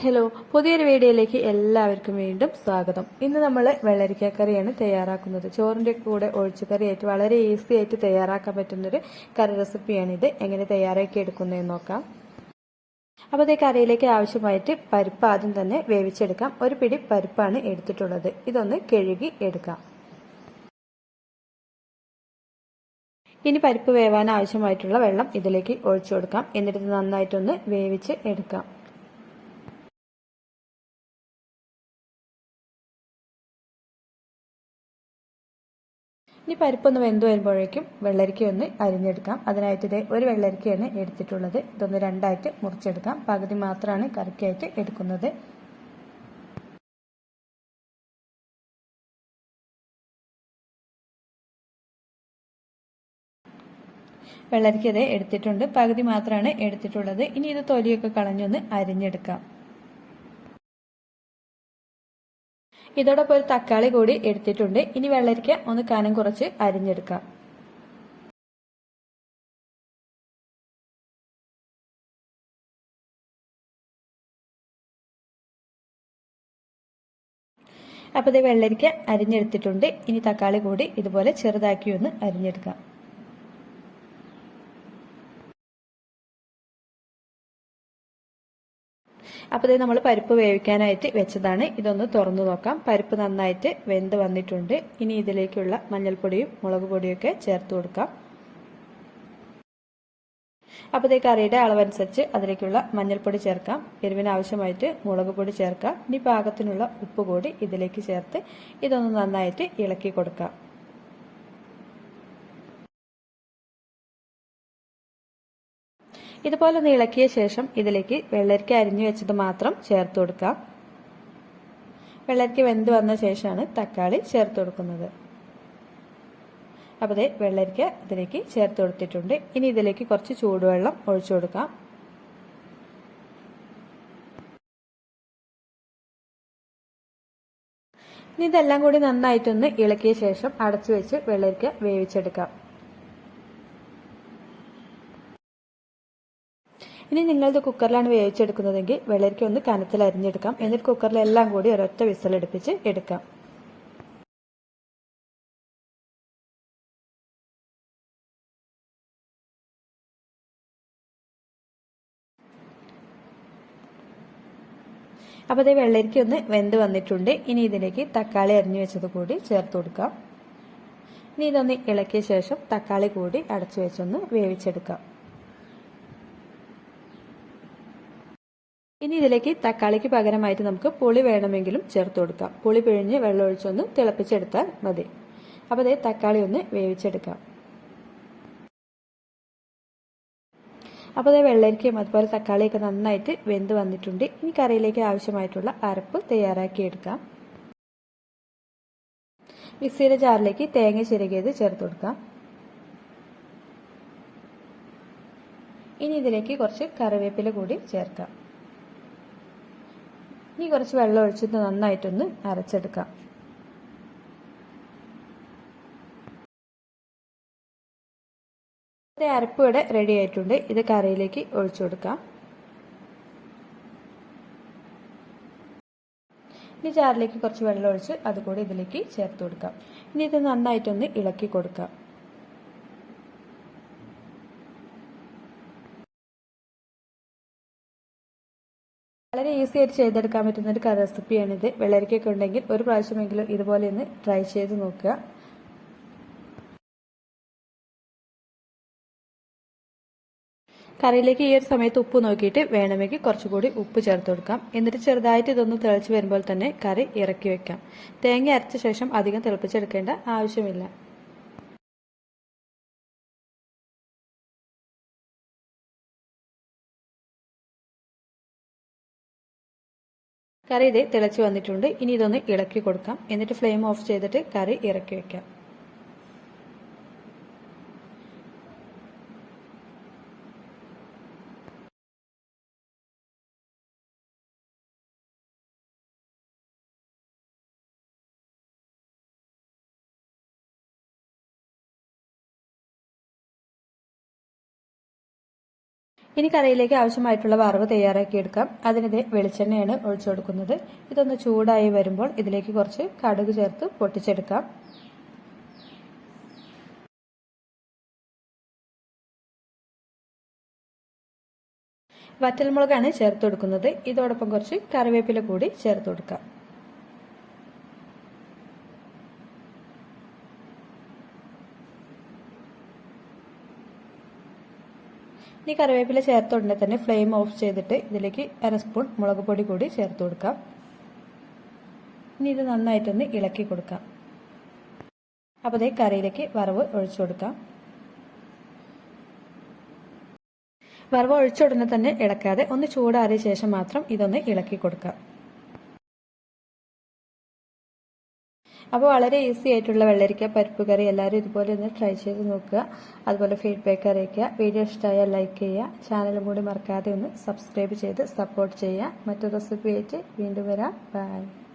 Hello പുതിയൊരു വീഡിയോയിലേക്ക് എല്ലാവർക്കും വീണ്ടും സ്വാഗതം. ഇന്ന് നമ്മൾ വെള്ളരിക്ക കറിയാണ് തയ്യാറാക്കുന്നത്. ചോറിന്റെ കൂടെ ഒഴിച്ചുകറിയായിട്ട് വളരെ ഈസി ആയിട്ട് തയ്യാറാക്കാൻ പറ്റുന്നൊരു കറി റെസിപ്പിയാണിത് എങ്ങനെ തയ്യാറാക്കി എടുക്കുന്നതെന്ന് നോക്കാം. അപ്പോൾ ഈ കറിയിലേക്ക് ആവശ്യമായിട്ട് പരിപ്പ് ആദ്യം തന്നെ വേവിച്ചെടുക്കാം. ഒരു പിടി പരിപ്പാണ് എടുത്തിട്ടുള്ളത്. ഇതൊന്ന് കഴുകി എടുക്കാം. ഇനി പരിപ്പ് വേവാൻ ആവശ്യമായിട്ടുള്ള വെള്ളം ഇതിലേക്ക് ഒഴിച്ചു കൊടുക്കാം. എന്നിട്ട് നന്നായിട്ടൊന്ന് വേവിച്ച് എടുക്കാം. ഇനി പരിപ്പൊന്ന് വെന്ത് വരുമ്പോഴേക്കും വെള്ളരിക്ക ഒന്ന് അരിഞ്ഞെടുക്കാം. അതിനായിട്ട് ഇതേ ഒരു വെള്ളരിക്കയാണ് എടുത്തിട്ടുള്ളത്. ഇതൊന്ന് രണ്ടായിട്ട് മുറിച്ചെടുക്കാം. പകുതി മാത്രമാണ് കറിക്കായിട്ട് എടുക്കുന്നത്. വെള്ളരിക്ക ഇത് എടുത്തിട്ടുണ്ട്. പകുതി മാത്രമാണ് എടുത്തിട്ടുള്ളത്. ഇനി ഇത് തൊലിയൊക്കെ കളഞ്ഞൊന്ന് അരിഞ്ഞെടുക്കാം. ഇതോടൊപ്പം ഒരു തക്കാളി കൂടി എടുത്തിട്ടുണ്ട്. ഇനി വെള്ളരിക്ക ഒന്ന് കനം കുറച്ച് അരിഞ്ഞെടുക്കാം. അപ്പോൾ ഇത് വെള്ളരിക്ക അരിഞ്ഞെടുത്തിട്ടുണ്ട്. ഇനി തക്കാളി കൂടി ഇതുപോലെ ചെറുതാക്കി ഒന്ന് അരിഞ്ഞെടുക്കാം. അപ്പോൾ ഇത് നമ്മൾ പരിപ്പ് വേവിക്കാനായിട്ട് വെച്ചതാണ്. ഇതൊന്ന് തുറന്നു നോക്കാം. പരിപ്പ് നന്നായിട്ട് വെന്ത് വന്നിട്ടുണ്ട്. ഇനി ഇതിലേക്കുള്ള മഞ്ഞൾപ്പൊടിയും മുളക് പൊടിയൊക്കെ ചേർത്ത് കൊടുക്കാം. അപ്പോൾ ഇതേ കറിയുടെ അളവനുസരിച്ച് അതിലേക്കുള്ള മഞ്ഞൾപ്പൊടി ചേർക്കാം. എരിവിന് ആവശ്യമായിട്ട് മുളക് പൊടി ചേർക്കാം. ഇനി പാകത്തിനുള്ള ഉപ്പ് കൂടി ഇതിലേക്ക് ചേർത്ത് ഇതൊന്ന് നന്നായിട്ട് ഇളക്കി കൊടുക്കാം. ഇതുപോലെ ഒന്ന് ഇളക്കിയ ശേഷം ഇതിലേക്ക് വെള്ളരിക്ക അരിഞ്ഞു വെച്ചത് മാത്രം ചേർത്ത് കൊടുക്കാം വെള്ളരിക്ക വെന്ത് വന്ന ശേഷമാണ് തക്കാളി ചേർത്ത് കൊടുക്കുന്നത്. അപ്പോൾ വെള്ളരിക്ക ഇതിലേക്ക് ചേർത്ത് കൊടുത്തിട്ടുണ്ട്. ഇനി ഇതിലേക്ക് കുറച്ച് ചൂടുവെള്ളം ഒഴിച്ചു കൊടുക്കാം. ഇനി ഇതെല്ലാം കൂടി നന്നായിട്ടൊന്ന് ഇളക്കിയ ശേഷം അടച്ചു വെച്ച് വെള്ളരിക്ക വേവിച്ചെടുക്കാം. ഇനി നിങ്ങളിത് കുക്കറിലാണ് വേവിച്ചെടുക്കുന്നതെങ്കിൽ വെള്ളരിക്ക ഒന്ന് കനത്തിൽ അരിഞ്ഞെടുക്കാം. എന്നിട്ട് കുക്കറിലെല്ലാം കൂടി ഒരൊറ്റ വിസലടുപ്പിച്ച് എടുക്കാം. അപ്പോൾ അതേ വെള്ളരിക്ക ഒന്ന് വെന്ത് വന്നിട്ടുണ്ട്. ഇനി ഇതിലേക്ക് തക്കാളി അരിഞ്ഞു വെച്ചത് കൂടി ചേർത്ത് കൊടുക്കാം. ഇനി ഇതൊന്ന് ഇളക്കിയ ശേഷം തക്കാളി കൂടി അടച്ചു വെച്ചൊന്ന് വേവിച്ചെടുക്കാം. ഇനി ഇതിലേക്ക് തക്കാളിക്ക് പകരമായിട്ട് നമുക്ക് പുളി വേണമെങ്കിലും ചേർത്ത് കൊടുക്കാം. പുളി പിഴിഞ്ഞ് വെള്ളമൊഴിച്ചൊന്ന് തിളപ്പിച്ചെടുത്താൽ മതി. അപ്പോൾ അതേ തക്കാളി ഒന്ന് വേവിച്ചെടുക്കാം. അപ്പോൾ അതേ വെള്ളരിക്കയും അതുപോലെ തക്കാളിയൊക്കെ നന്നായിട്ട് വെന്ത് വന്നിട്ടുണ്ട്. ഇനി കറിയിലേക്ക് ആവശ്യമായിട്ടുള്ള അരപ്പ് തയ്യാറാക്കിയെടുക്കാം. മിക്സിയുടെ ജാറിലേക്ക് തേങ്ങ ചിരകിയത് ചേർത്ത് കൊടുക്കാം. ഇനി ഇതിലേക്ക് കുറച്ച് കറിവേപ്പില കൂടി ചേർക്കാം. ഇനി കുറച്ച് വെള്ളം ഒഴിച്ചിട്ട് നന്നായിട്ടൊന്ന് അരച്ചെടുക്കാം. അരപ്പ് ഇവിടെ റെഡി ആയിട്ടുണ്ട്. ഇത് കറിയിലേക്ക് ഒഴിച്ചു കൊടുക്കാം. ഇനി ചാറിലേക്ക് കുറച്ച് വെള്ളം ഒഴിച്ച് അതുകൂടി ഇതിലേക്ക് ചേർത്ത് കൊടുക്കാം. ഇനി ഇത് നന്നായിട്ടൊന്ന് ഇളക്കി കൊടുക്കാം. വളരെ ഈസി ആയിട്ട് ചെയ്തെടുക്കാൻ പറ്റുന്ന ഒരു റെസിപ്പിയാണിത് വെള്ളരിക്കൊക്കെ ഉണ്ടെങ്കിൽ ഒരു പ്രാവശ്യമെങ്കിലും ഇതുപോലെ ഒന്ന് ട്രൈ ചെയ്ത് നോക്കുക. കറിയിലേക്ക് ഈ ഒരു സമയത്ത് ഉപ്പ് നോക്കിയിട്ട് വേണമെങ്കിൽ കുറച്ചുകൂടി ഉപ്പ് ചേർത്ത് കൊടുക്കാം. എന്നിട്ട് ചെറുതായിട്ട് ഇതൊന്ന് തിളച്ച് വരുമ്പോൾ തന്നെ കറി ഇറക്കി വെക്കാം. തേങ്ങ അരച്ച ശേഷം അധികം തിളപ്പിച്ചെടുക്കേണ്ട ആവശ്യമില്ല. കറി ഇത് തിളച്ച് വന്നിട്ടുണ്ട്. ഇനി ഇതൊന്ന് ഇളക്കി കൊടുക്കാം. എന്നിട്ട് ഫ്ലെയിം ഓഫ് ചെയ്തിട്ട് കറി ഇറക്കി വെക്കാം. ഇനി കറിയിലേക്ക് ആവശ്യമായിട്ടുള്ള വറവ് തയ്യാറാക്കിയെടുക്കാം അതിനിത് വെളിച്ചെണ്ണയാണ് ഒഴിച്ചു കൊടുക്കുന്നത്. ഇതൊന്ന് ചൂടായി വരുമ്പോൾ ഇതിലേക്ക് കുറച്ച് കടുക് ചേർത്ത് പൊട്ടിച്ചെടുക്കാം. വറ്റൽമുളകാണ് ചേർത്ത് കൊടുക്കുന്നത്. ഇതോടൊപ്പം കുറച്ച് കറിവേപ്പില കൂടി ചേർത്ത് കൊടുക്കാം. ഇനി കറിവേപ്പില ചേർത്ത ഉടനെ തന്നെ ഫ്ലെയിം ഓഫ് ചെയ്തിട്ട് ഇതിലേക്ക് അര സ്പൂൺ മുളക് പൊടി കൂടി ചേർത്ത് കൊടുക്കാം. ഇനി ഇത് നന്നായിട്ടൊന്ന് ഇളക്കി കൊടുക്കാം. അപ്പോൾ ഇതേ കറിയിലേക്ക് വറവ് ഒഴിച്ചു കൊടുക്കാം. വറവ് ഒഴിച്ച ഉടനെ തന്നെ ഇളക്കാതെ ഒന്ന് ചൂടാറിയ ശേഷം മാത്രം ഇതൊന്ന് ഇളക്കി കൊടുക്കാം. അപ്പോൾ വളരെ ഈസി ആയിട്ടുള്ള വെള്ളരിക്ക പരിപ്പ് കറി എല്ലാവരും ഇതുപോലെ ഒന്ന് ട്രൈ ചെയ്ത് നോക്കുക. അതുപോലെ ഫീഡ്ബാക്ക് അറിയിക്കുക. വീഡിയോ ഇഷ്ടമായാൽ ലൈക്ക് ചെയ്യുക. ചാനലും കൂടി മറക്കാതെ ഒന്ന് സബ്സ്ക്രൈബ് ചെയ്ത് സപ്പോർട്ട് ചെയ്യുക. മറ്റു റെസിപ്പി ആയിട്ട് വീണ്ടും വരാം. ബൈ